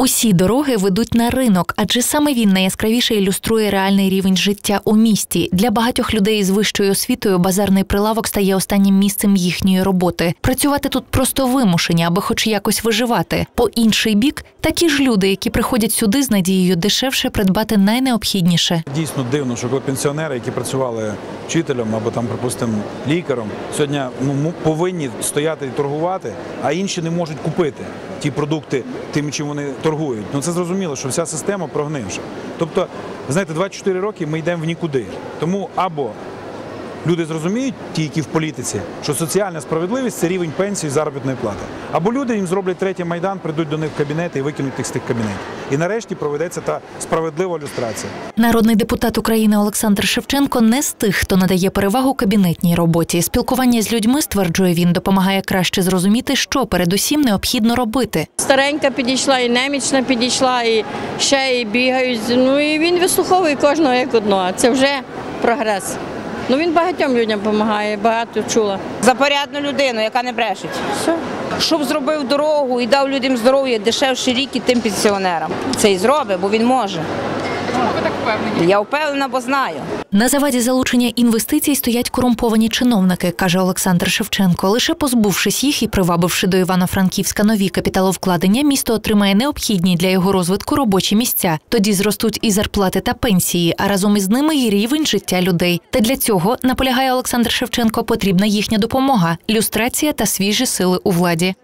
Усі дороги ведуть на ринок, адже саме він найяскравіше ілюструє реальний рівень життя у місті. Для багатьох людей з вищою освітою базарний прилавок стає останнім місцем їхньої роботи. Працювати тут просто вимушені, аби хоч якось виживати. По інший бік, такі ж люди, які приходять сюди з надією дешевше придбати найнеобхідніше. Дійсно дивно, що коли пенсіонери, які працювали вчителем або там, припустимо, лікарем, сьогодні ну, повинні стояти і торгувати, а інші не можуть купити ті продукти тим, чим вони торгують. Ну це зрозуміло, що вся система прогнивша. Тобто, знаєте, 24 роки ми йдемо в нікуди. Тому або люди зрозуміють, ті, які в політиці, що соціальна справедливість це рівень пенсії і заробітної плати. Або люди їм зроблять третій майдан, прийдуть до них в кабінети і викинуть їх з тих кабінетів. І нарешті проведеться та справедлива люстрація. Народний депутат України Олександр Шевченко не з тих, хто надає перевагу кабінетній роботі. Спілкування з людьми, стверджує він, допомагає краще зрозуміти, що передусім необхідно робити. Старенька підійшла, і немічна підійшла, і ще і бігають. Ну і він вислуховує кожного як одного. Це вже прогрес. Ну він багатьом людям допомагає, багато чула. За порядну людину, яка не брешить. Все. Щоб зробив дорогу і дав людям здоров'я дешевші ріки тим пенсіонерам. Це і зробить, бо він може. Ви так впевнені? Я впевнена, бо знаю. На заваді залучення інвестицій стоять корумповані чиновники, каже Олександр Шевченко. Лише позбувшись їх і привабивши до Івано-Франківська нові капіталовкладення, місто отримає необхідні для його розвитку робочі місця. Тоді зростуть і зарплати та пенсії, а разом із ними і рівень життя людей. Та для цього наполягає Олександр Шевченко, потрібна їхня допомога, люстрація та свіжі сили у владі.